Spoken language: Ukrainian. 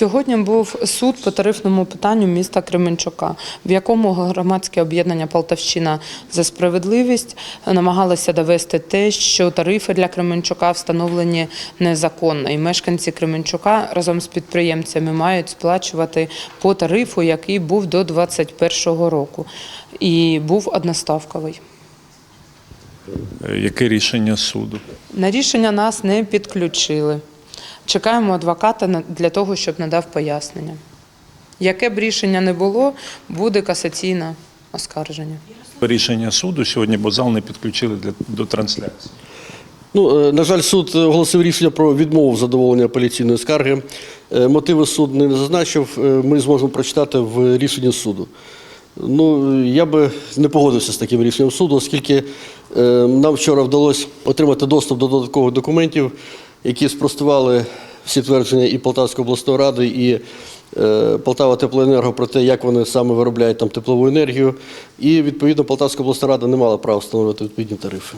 Сьогодні був суд по тарифному питанню міста Кременчука, в якому громадське об'єднання Полтавщина за справедливість намагалося довести те, що тарифи для Кременчука встановлені незаконно, і мешканці Кременчука разом з підприємцями мають сплачувати по тарифу, який був до 2021 року, і був одноставковий. Е, Яке рішення суду? На рішення нас не підключили. Чекаємо адвоката для того, щоб надав пояснення. Яке б рішення не було, буде касаційне оскарження. Рішення суду сьогодні, бо зал не підключили для, до трансляції. Ну, е, на жаль, суд оголосив рішення про відмову задоволення апеляційної скарги. Е, Мотиви суд не зазначив, е, ми зможемо прочитати в рішенні суду. Ну, я би не погодився з таким рішенням суду, оскільки нам вчора вдалося отримати доступ до додаткових документів, які спростували всі твердження і Полтавської обласної ради, і е, Полтава Теплоенерго про те, як вони саме виробляють там теплову енергію. І відповідно Полтавська обласна рада не мала права встановлювати відповідні тарифи.